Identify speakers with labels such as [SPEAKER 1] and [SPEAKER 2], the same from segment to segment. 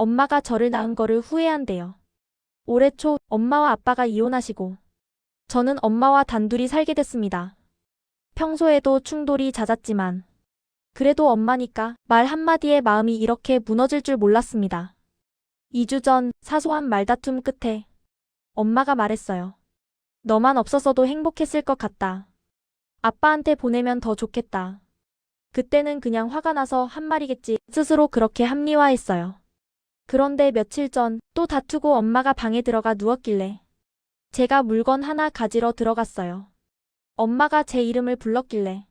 [SPEAKER 1] 엄마가 저를 낳은 거를 후회한대요. 올해 초 엄마와 아빠가 이혼하시고 저는 엄마와 단둘이 살게 됐습니다. 평소에도 충돌이 잦았지만 그래도 엄마니까 말 한마디에 마음이 이렇게 무너질 줄 몰랐습니다. 2주 전 사소한 말다툼 끝에 엄마가 말했어요. 너만 없었어도 행복했을 것 같다. 아빠한테 보내면 더 좋겠다. 그때는 그냥 화가 나서 한 말이겠지 스스로 그렇게 합리화했어요. 그런데 며칠 전 또 다투고 엄마가 방에 들어가 누웠길래 제가 물건 하나 가지러 들어갔어요. 엄마가 제 이름을 불렀길래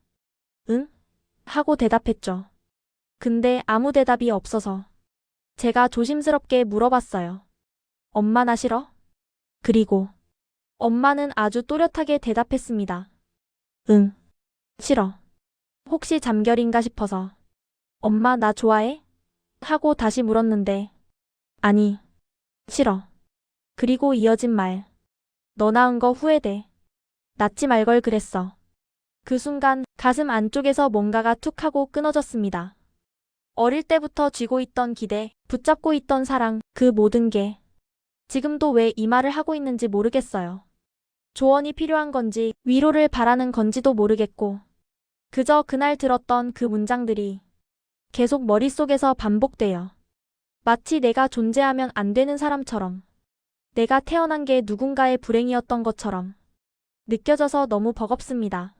[SPEAKER 1] 응? 하고 대답했죠. 근데 아무 대답이 없어서 제가 조심스럽게 물어봤어요. 엄마 나 싫어? 그리고 엄마는 아주 또렷하게 대답했습니다. 응, 싫어. 혹시 잠결인가 싶어서 엄마 나 좋아해? 하고 다시 물었는데 아니, 싫어. 그리고 이어진 말. 너 낳은 거 후회돼. 낳지 말 걸 그랬어. 그 순간 가슴 안쪽에서 뭔가가 툭 하고 끊어졌습니다. 어릴 때부터 쥐고 있던 기대, 붙잡고 있던 사랑, 그 모든 게 지금도 왜 이 말을 하고 있는지 모르겠어요. 조언이 필요한 건지, 위로를 바라는 건지도 모르겠고, 그저 그날 들었던 그 문장들이 계속 머릿속에서 반복돼요. 마치 내가 존재하면 안 되는 사람처럼, 내가 태어난 게 누군가의 불행이었던 것처럼 느껴져서 너무 버겁습니다.